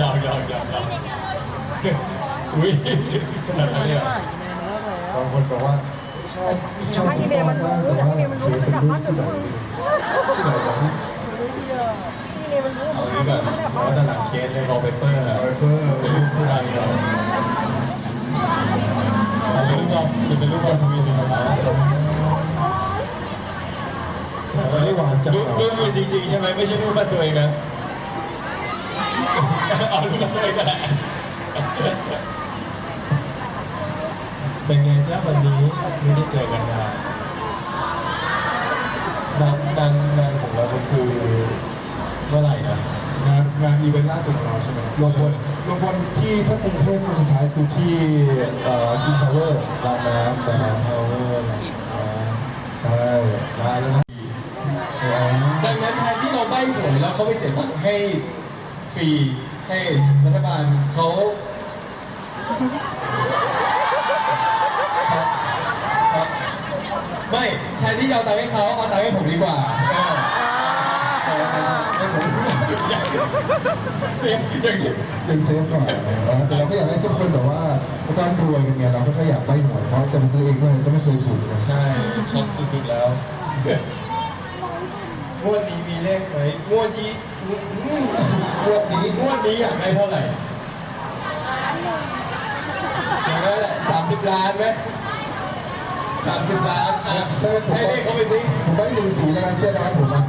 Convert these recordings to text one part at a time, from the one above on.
ยาวยาวยาวยาวอุ้ยขนาดนั้นเลยเหรอบางคนบอกว่าชอบชอบพี่ตอนมากแต่ว่าเคเป็นรูปผู้ใหญ่ผู้ใหญ่บอกว่เอางี้ก่อนเพราะว่าด้านหลังเคสในรอเปเปอร์ไเปอร์เป็นรูปผู้ใดเหรอเป็นรูปเราเป็นรูปเราสวีทนะครับวันนี้หวานจังรูปรูปมือจริงๆใช่ไหมไม่ใช่รูปแฟนตัวเองนะ เอารูปแฟนตัวเองก็ได้เป็นไงจ้าวันนี้ไม่ได้เจอกันนานนานนานนานของเราก็คือเมื่อไหร่นะ งานงานอีเวนต์ล่าสุดของเราใช่ไหมรวมบนรวมบนที่ถ้ากรุงเทพครั้งสุดท้ายคือที่เอ่อกินพาวเวอร์รางน้ำนะนะคครัรับบเวอร์นะใช่มาแล้วนะดังนั้นแทนที่เราใบ้หวยแล้วเขาไปเสียตังค์ให้ฟรี ให้รัฐบาลเขาครับครับไม่แทนที่จะเอาตังค์ให้เขาเอาตังค์ให้ผมดีกว่าเออให้ผมเสียอย่างเช่นเป็นเซฟก่อนนะแต่เราก็อยากให้ทุกคนแบบว่าร่ำรวยกันไงเราก็อยากไปหวยเพราะจะไปซื้อเองด้วยก็ไม่เคยถูกนะ ใช่ช็อตสุดๆแล้ว งวดนี้มีเลขไหมงวดนี้อืมงวดนี้งวดนี้อยากได้เท่าไหร่อยากได้แหละสามสิบล้านไหมสามสิบล้านอะให้เลขเขาไปสิผมได้หนึ่งสีในการเสื้อร้านผมนะ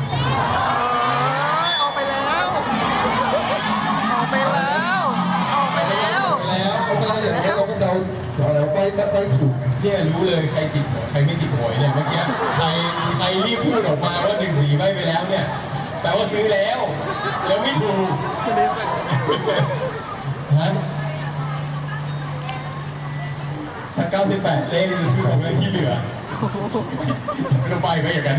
ออกไปแล้ว ออกไปแล้ว ออกไปแล้วไปแล้วเพราะตอนอย่างนี้เราก็เดาอะไรไปไปถูก เนี่ยรู้เลยใครติดหวยใครไม่ติดหวยเนี่ยเมื่อกี้ใครใครรีบพูดออกมาว่าหนึ่งสีใบไปแล้วเนี่ยแปลว่าซื้อแล้ว แล้วไม่ถูกฮะสักเก้าสิบแปดเลขจะซื้อสองเลขที่เหลือจะไม่ต้องไปก็อย่างนั้น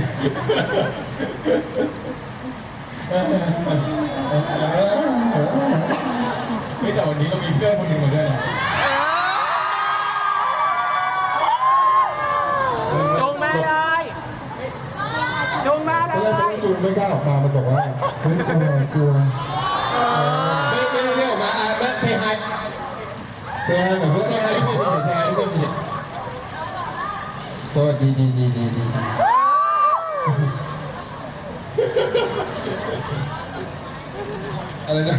เฮ้ยแต่วันนี้เรามีเพื่อนคนหนึ่งมาด้วยนะ จงมาเลยจงมาเล ตอนแรกตอนแร ย กจูน ไม่กล้าออกมา มันบอกว่าเฮ้ยกลัวกลัวไม่ไม่ได้เรียกออกมาอะแมาเซฮายแซ่แบบเซว่าฮายทุกคนเฉยเซฮายทุกคนเฉยสวัสดีดีดีดีดีอะไรนะ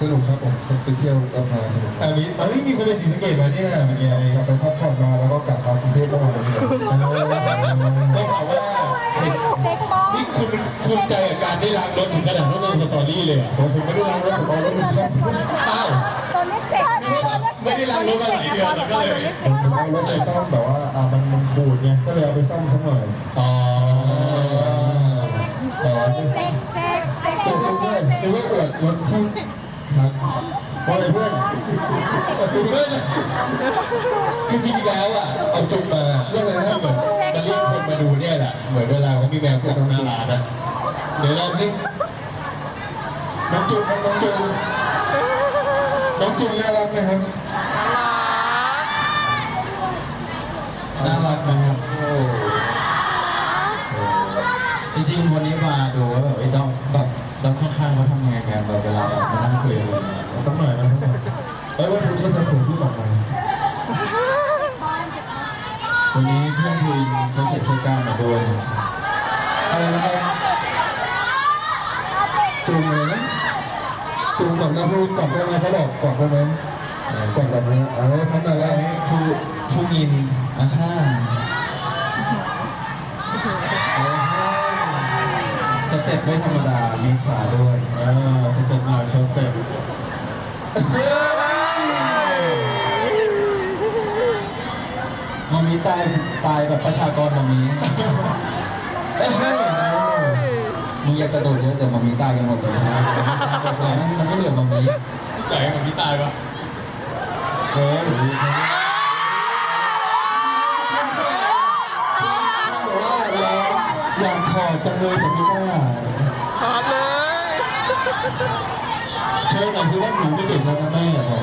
สนุกครับผมไปเที่ยวกันมาสนุกครับอะมีเฮ้ยมีคนไปสีสะเกตมาเนี่ยเมื่อกี้กลับไปพักผ่อนมาแล้วก็กลับมากรุงเทพก็มาเลยได้ข่าวว่าเห็น คุณภูมิใจกับการได้ล้างรถถึงขนาดต้องลงสตอรี่เลยเหรอะผมผมไม่ได้ล้างรถผมเอารถไปซ่อมอ้าวตัวเล็กเด็กไม่ได้ล้างรถมาหลายเดือนแล้วก็เลยผมผมเอารถไปซ่อมแบบว่าอ่ามันมันขูดไงก็เลยเอาไปซ่อมสักหน่อยอ๋ออ๋อเด็กเด็กเด็กเปิดจุดด้วยหรือว่าอวดรถที่ครับว่าไงเพื่อนคือเพื่อนคือจริงๆแล้วอะเอาจุกมาเรื่องอะไรนะเหมือน มาเรียกคนมาดูเนี่ยแหละเหมือนเวลาเขามีแมวกัดหน้าร้านอะเดี๋ยวลองสิน้องจุนครับน้องจุนน้องจุนน่ารักไหมครับน่ารักนะครับโอ้จริงๆวันนี้มาดูว่าแบบไอ้ดอมแบบดอมข้างๆเขาทำงานกันแบบเวลาแบบมานั่งคุยกันอะไรเงี้ย ต้องหน่อยนะ เขาใส่เสื้อกล้ามมาด้วยอะไรนะครับจุงเลยนะจุงกับน้ำพูดกอดได้ไหมเขาบอกกอดได้ไหมกอดแบบนี้อะไรเขาแต่ละไอ้ผู้ผู้ยินอ่าฮ่าสเต็ปไม่ธรรมดามีขาด้วยอ่าสเต็ปหน่อยโชว์สเต็ป มามีตายตายแบบประชากรมามีเอ้ยมึงอย่ากระโดดเยอะเดี๋ยวมามีตายกันหมดเลยนะเดี๋ยวมันมันไม่เหลือมามีอยากให้มันพี่ตายปะเฮ้ยบอกว่าเราอยากถอดจังเลยแต่ไม่กล้าถอดเลยเชิญหน่อยสิว่าหนูไม่เด็กแล้วนะแม่บอก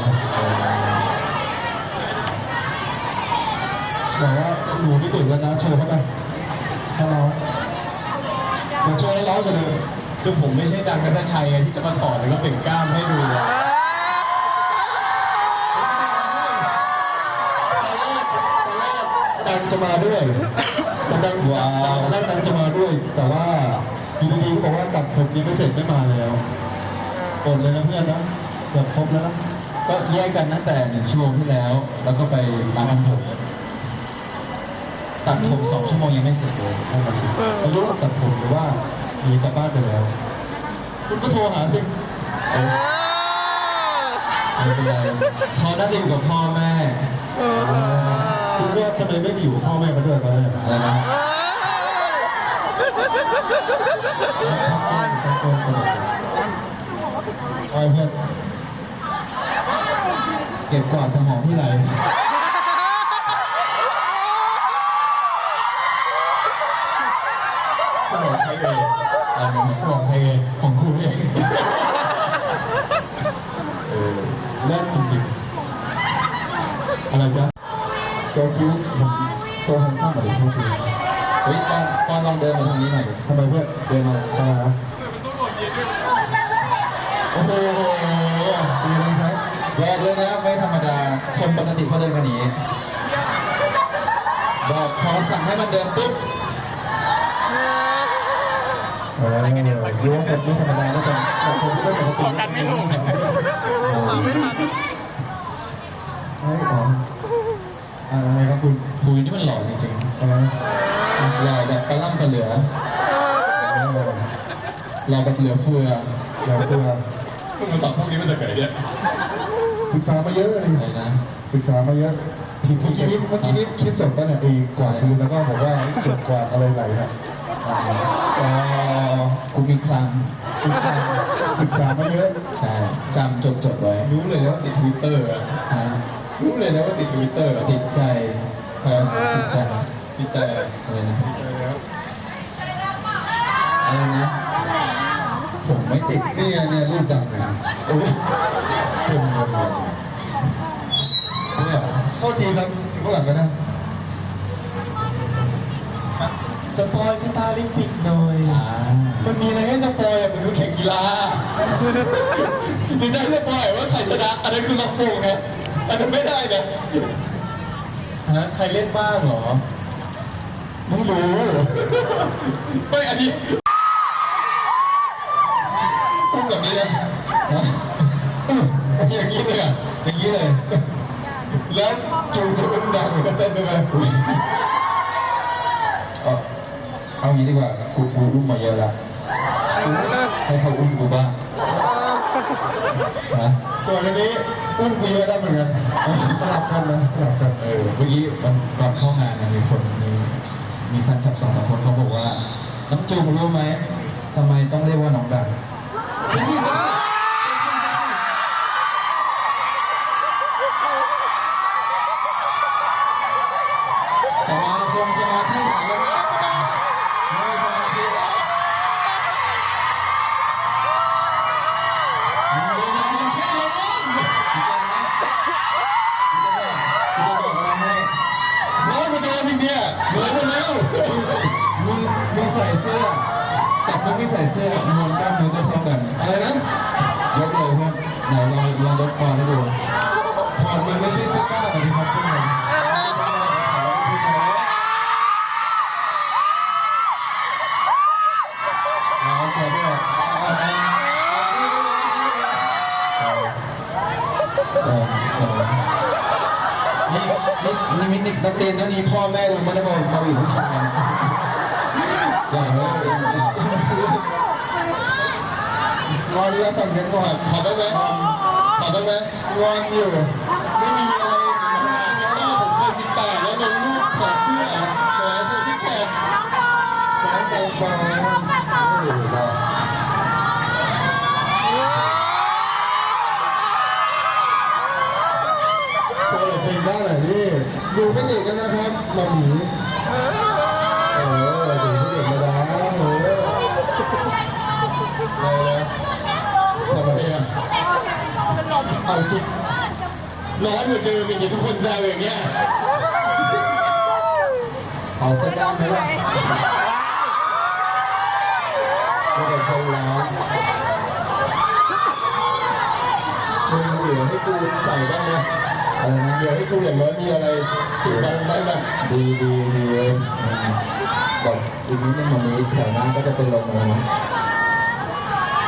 บอกว่าหนูไม่เด็กแล้วนะโชว์เข้าไปให้ร้องเดี๋ยวโชว์ให้ร้องกันเลยคคือผมไม่ใช่ดังนัทชัยไงที่จะมาถอดแล้วก็เปล่งกล้ามให้ดูนะตอนแรกตอนแรกดังจะมาด้วยแต่ดังว้าวตอนแรกดังจะมาด้วย แต่ว่าอยู่ดีๆก็บอกว่าตัดผมยังไม่เสร็จไม่มาแล้วอดเลยนะเพื่อนนะจะครบแล้วนะ ก็แยกกันตั้งแต่หนึ่งชั่วโมงที่แล้ว แล้วก็ไปร้านทำผม ตัดผมสองชั่วโมงยังไม่เสร็จเลยนั่นแหละสิไม่รู้ว่าตัดผมหรือว่าหนีจากบ้านไปแล้ว คุณก็โทรหาสิไม่เป็นไรเขาน่าจะอยู่กับพ่อแม่คุณว่าทำไมไม่ไปอยู่กับพ่อแม่มาด้วยตอนแรกอะไรนะชักแก้มชักแก้มคนอื่นไอ้เพื่อนเก็บกวาดสมองที่ไหล สมองใครเอ่ย อะไรนะสมองใครเอ่ยของครูเองเออแน่นจริงๆ อะไรจ๊ะโซคิวผมโซฮันซ่าหมายถึงโทษทีเฮ้ยตอนตอนลองเดินมาทางนี้หน่อยดิทำไมเพื่อนเดินมาทำไมนะโอ้โหเป็นยังไงครับบอกเลยนะไม่ธรรมดา คนปกติเขาเดินกันอย่างนี้บอกพอสั่งให้มันเดินปุ๊บ เออรู้ว่าคนไม่ธรรมดาก็จะแต่คนที่ไม่ปกติกันไม่ถูกไม่ทันไม่อ๋ออะไรครับคุณคุยนี่มันหล่อจริงอะไรๆหล่อแบบปลาล่ำปลาเหลือเออหล่อแบบเหลือเฟือเราตัวมึงมาสอนพวกนี้มาจากไหนเนี่ยศึกษามาเยอะเลยนะศึกษามาเยอะเมื่อกี้นี้เมื่อกี้นี้คิดเสดป่ะเนี่ยไอ้กว่าดพื้นแล้วก็บอกว่าเก็บกวาดอะไรไหลนะ อ๋อกูมีคลังศึกษามาเยอะ ใช่จำจดจดๆไว้ รู้เลยนะว่าติดทวิตเตอร์อะฮะรู้เลยนะว่าติดทวิตเตอร์อะจิตใจฮะจิตใจติดใจอะไรอะไรนะอะไรนะผมไม่ติดนี่ไงเนี่ยรูปดังเลยโอ้ยเต็มเลยเนี่ยโทษทีครับข้างหลังกันนะ สปอยสตาร์ลิมปิกหน่อยอ่ามันมีอะไรให้สปอยอะมันคือแข่งกีฬาหรือจะให้สปอยว่าใครชนะอันนั้นคือล็อกโป่งไงอันนั้นไม่ได้นะฮะใครเล่นบ้างเหรอไม่รู้ไม่อันนี้ตุ้มแบบนี้นะฮะอย่างนี้เลยอะอย่างนี้เลย แล้วจูงจะอุ้มดังเหมือนกันเต้นด้วยไหมเอา เอางี้ดีกว่ากูกูอุ้มมาเยอะละให้เขาอุ้มกูบ้างนะส่วนอันนี้อุ้มกูเยอะได้เหมือนกันสลับกันนะสลับกันเออเมื่อกี้มันก่อนเข้างานเนี่ยมีคนมีมีแฟนคลับสองสามคนเขาบอกว่า น้ำจูงรู้ไหมทำไมต้องเรียกว่าน้องดัง ไหนลองลองยกคอให้ดูถอดมันไม่ใช่เสื้อกล้ามนะครับทุกคนเอาแกะไม่ออกเอาเอาเอาเออเออนี่นี่นี่มินิกนักเรียนนะนี่พ่อแม่ลงมาได้มามาอยู่ผู้ชายอย่าเลย งอนแล้วฝั่งนี้งอนถอดได้ไหมถอดได้ไหมงอนอยู่ ไม่มีอะไรนะผมเคยสิบแปดแล้วลงรูปถอดเสื้อแหมโชว์ซิกแพคน้ำตาฟางโอ้โหโชว์เพลงได้หน่อยนี่ดูไม่เด็กกันนะครับมาหมีเออดูไม่เด็กเลยนะโอ้โห อะไรนะทำไมอะ เอาจริงร้อนเหมือนเดิมอย่างนี้ทุกคนแซวอย่างเงี้ยเอาเสื้อกล้ามไหมล่ะมีแต่คนร้อนมึงเหลือให้กูใส่บ้างนะอะไรนะเหลือให้กูอย่างน้อยมีอะไรติดบังได้ไหมดีดีดีเลยบอกอีกนิดนึงวันนี้แถวหน้าก็จะเป็นลมแล้วนะ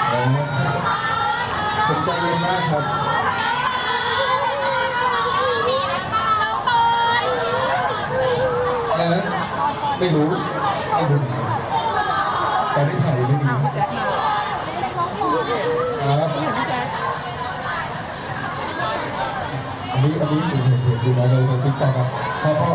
แล้วผมใจเย็นมากครับ อะไรนะ ไม่รู้ไม่รู้ตอนที่ถ่ายไม่ดีครับอันนี้อันนี้เห็นเห็นเห็นดูนะในในติ๊กต็อกครับพ่อพ่อ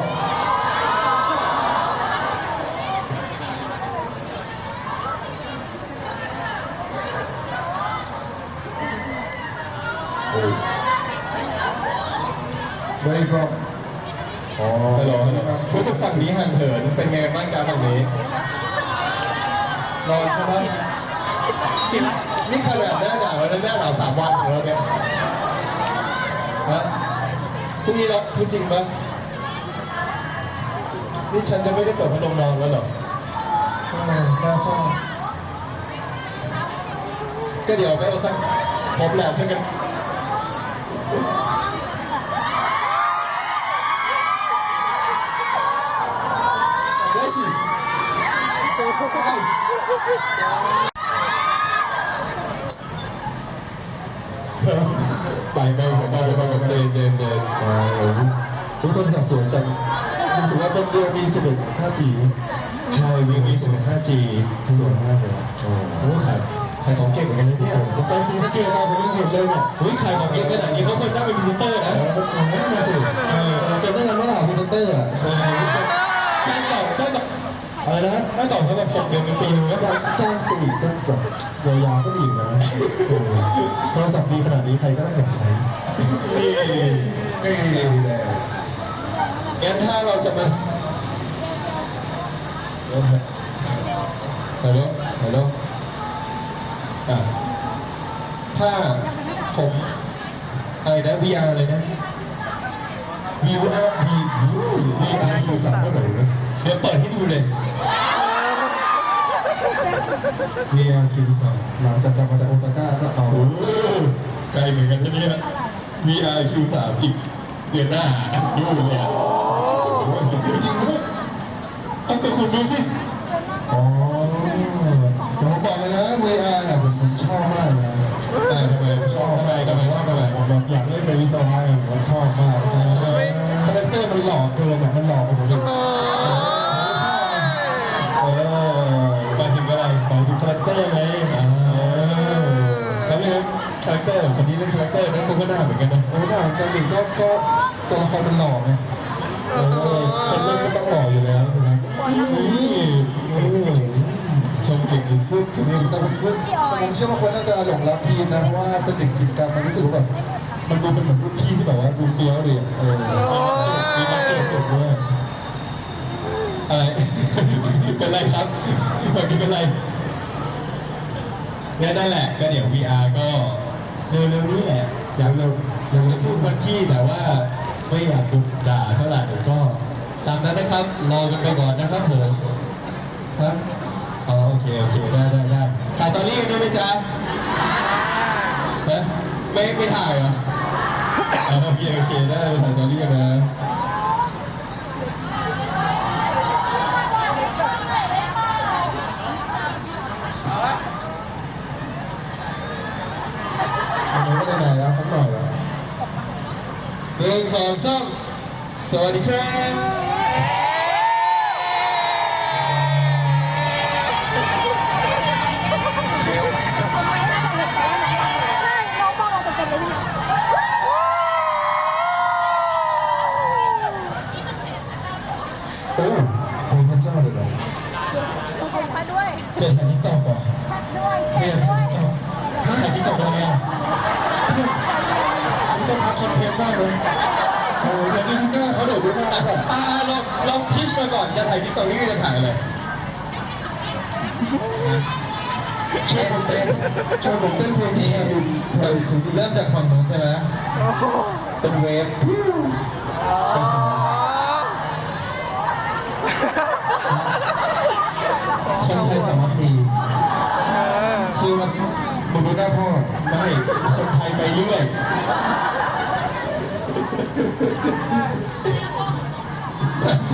โอ้ย Where you from อ๋อฮัลโหลฮัลโหลรู้สึกฝั่งนี้ห่างเหินเป็นไงบ้างจ้าฝั่งนี้ร้อนใช่ไหมนี่นี่ขนาดหน้าหนาวแล้วหน้าหนาวสามวันของเราเนี่ยฮะพรุ่งนี้เราพูดจริงปะนี่ฉันจะไม่ได้เปิดพัดลมนอนแล้วเหรออ่าน่าเศร้าก็เดี๋ยวไปเอาสักพบแหละสักกัน ได้สิ ได้สิไปไปผมไปไปไปเจนเจนเจนอ๋อรู้ต้นสับสนจังรู้สึกว่าต้นเดือนมีสิบเอ็ดท่าจีใช่มีมีสิบ 5G สวยมากเลยโอ้โอ้ขายขายของเก่งเหมือนกันนะเนี่ยผมไปซื้อสะเกตมาผมยังเห็นเลยเนี่ยอุ้ยขายของเก่งขนาดนี้เขาควรจ้างเป็นพรีเซนเตอร์นะอผมไม่มาสิเออเก็บได้กันเมื่อไหร่คุณเตอร์อะ นะไม่ต่อสำหรับผมเดือนเป็นปีนึงก็จ้างจ้างตีสักแบบยาวๆก็ดีอยู่นะโอ้โทรศัพท์ดีขนาดนี้ใครก็ต้องอยากใช้นี่เอ้ยแหละงั้นถ้าเราจะมาฮัลโหลฮัลโหลอะถ้าผมอะไรนะ VR เลยนะ VR V นี่นายคือสั่งเมื่อไหร่นะเดี๋ยวเปิดให้ดูเลย VR Q3 หลังจากกลับมาจากโอซาก้าก็เอาโอ้โหไกลเหมือนกันนะเนี่ย VR Q3 อีกเดือนหน้าดูเลยอะจริงๆนะเอาก็คุณดูสิอ๋อแต่ผมบอกเลยนะ VR เนี่ยผมผมชอบมากเลยนะอ่าทำไมชอบทำไมทำไมชอบทำไม ผมแบบอยากเล่นเป็นวิศวะผมชอบมากคาแรคเตอร์มันหล่อเกินอะมันหล่อผมเลยไม่ ก็ตัวละครมันหล่อไงเออคนเล่นก็ต้องหล่ออยู่แล้วนะนี่โอ้ชมเก่งสุดๆชมนี่เก่งแต่ผมสุดแต่ผมเชื่อว่าคนน่าจะหลงรักพีนนะเพราะว่าเป็นเด็กศิลปกรรมมันรู้สึกว่าแบบมันดูเป็นเหมือนรุ่นพี่ที่แบบว่าดูเฟี้ยวเลยอะเออมีบางจุดมีบางจุดด้วยอะไร เป็นไรครับเมื่อกี้เป็นไรเนี่ยนั่นแหละก็เดี๋ยว VR ก็เร็วๆนี้แหละอยาก เร็ว อยากจะพูดวันที่แต่ว่าไม่อยากดุด่าเท่าไหร่ก็ตามนั้นนะครับรอกันไปก่อนนะครับผมครับอ๋อโอเคโอเคได้ได้ได้ถ่ายตอนนี้กันได้ไหมจ๊ะฮะไม่ไม่ถ่ายเหรออ๋อโอเคโอเคได้ถ่ายตอนนี้กันนะ อันนี้ไม่ได้ไหนแล้วสักหน่อยแล้ว หนึ่งสองสามสวัสดีครับใช่น้องบอกเราจะเต็มเลยพี่โอ้โหพระเจ้าเลยเหรอมาด้วยจะถ่ายทิกตอกก่อนมาด้วยไม่อยากถ่ายทิกตอกถ่ายทิกตอกอะไรอะนี่ต้ จะทำคอนเทนต์มากเลยโอ้ยอยากได้ดูหน้าเขาเดี๋ยวดูหน้าเขาแบบตาลองลองพิชมาก่อนจะถ่ายทิกตอกนี่จะถ่ายอะไรช่วยผมเต้นช่วยผมเต้นเพลงนี้ครับดูเพลถึงเริ่มจากฝั่งโน้นใช่ไหมเป็นเวฟพิ้วคนไทยสามัคคีชื่อมันมึงรู้ได้พ่อไม่คนไทยไปเรื่อย ใด้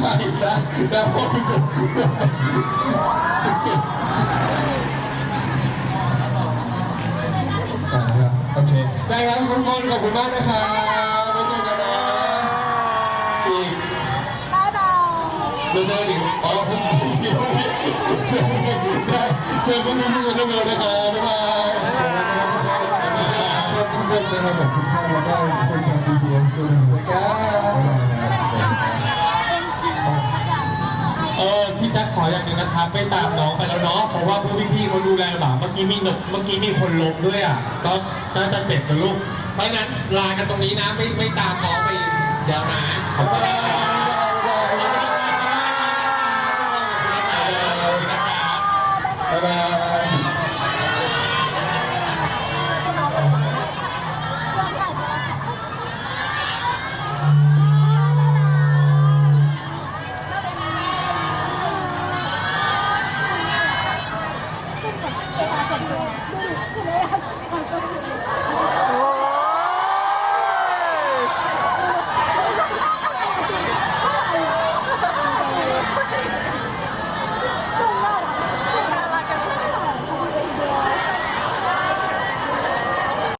าหน้พอคือสุดๆอ่โอเค ได้ครับทุกคนขอบคุณมากนะครับไว้เจอกันนะอีก บ๊ายบาย เราเจออีกอ๋อผมผมเดียวเจอกันได้เจอกันที่สนทรัลเวิลด์นะครับบ๊ายบายขอบคุณนะครับขอบคุณเพื่นะครับทุกท่าน ออย่างหนึ่งนะครับไม่ตามน้องไปแล้วเนาะเพราะว่าพวกพี่ๆเขาดูแลลำบากเมื่อกี้มีเมื่อกี้มีคนล้มด้วยอะก็น่าจะเจ็บนะลูกเพราะฉะนั้นลากันตรงนี้นะไม่ไม่ตามน้องไปเดี๋ยวนะขอบคุณครับบ๊ายบาย